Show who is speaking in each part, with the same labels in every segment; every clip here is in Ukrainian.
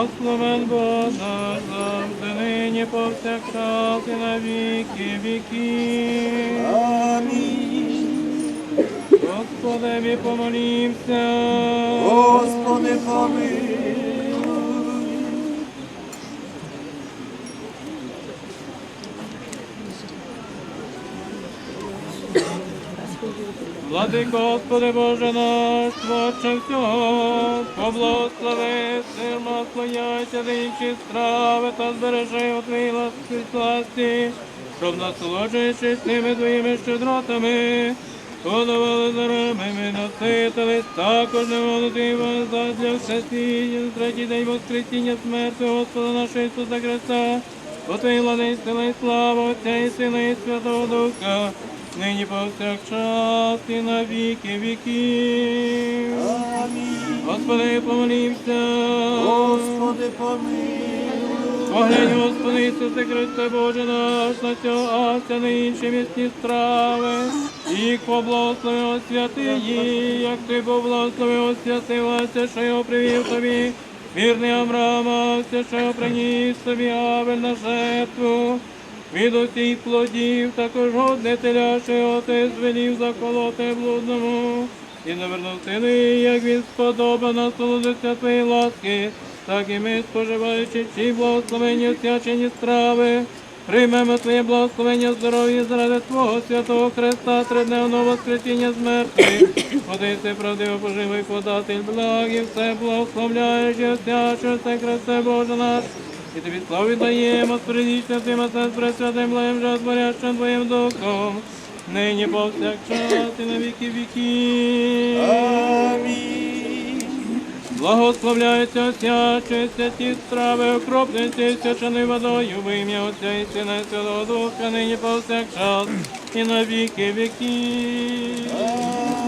Speaker 1: Благословен Божа завжди нині повсякчас і на віки віків.
Speaker 2: Амінь.
Speaker 1: Господи, помолімся.
Speaker 2: Господи, помилуй.
Speaker 1: Владико, Господи Боже наш, Творче всього, поблагослови, склоняйся до інші страви та збережи у Твоїй ласці сласті, щоб насолоджуючись тими Твоїми щедротами, подавали дарами ми наситились, також не молоді задля всесіння, третій день воскресіння смерти Господа нашого Ісуса Христа, Твоїй влади, сила і слава Отця і Сина і Святого Духа, нині повсякчас і на віки віків.
Speaker 2: Амінь.
Speaker 1: Господи, помолімся.
Speaker 2: Господи, помилуй.
Speaker 1: Поглянь, Господи Ісусе Христе Боже наш, на цього ася на інші місні страви, і поблагослови освяти її, як ти поблагословив освятив Ася, що його привів тобі. Вірний Авраама, все, що приніс тобі Авель на жертву. Від усіх плодів також годне теля, що його ти звелів заколоти блудному. І навернув сини, як він сподоба насолодиться твоєї ласки, так і ми, споживаючи ці благословені освячені страви, приймемо Твоє благословення здоров'я заради Твого святого Христа, тридневного воскресіння з мертвих. Ходи ти правдиво поживий податель благ і все благословляєш і Христе Боже наш. І тобі славу віддаємо, спорідічно тим, а пресвятим благим жартворящим Твоїм Духом, нині повсякчас і на віки віків.
Speaker 2: Амінь.
Speaker 1: Благословляється, освячується ті страви, окроплюється і свяченою водою в ім'я Отця і Сина і Святого Духа, нині повсякчас і на віки віків.
Speaker 2: Христос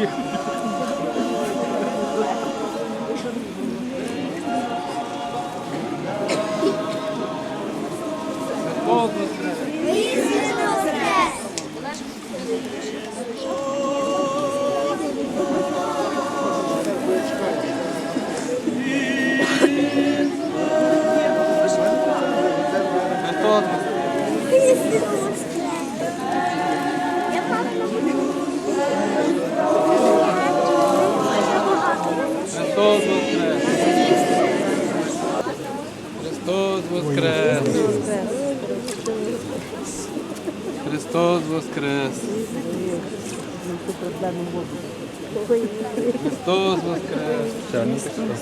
Speaker 2: you.
Speaker 1: Христос воскрес! Христос воскрес! Христос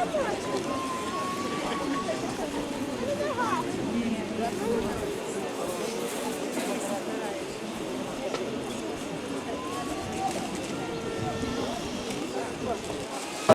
Speaker 3: ちょっ
Speaker 1: と!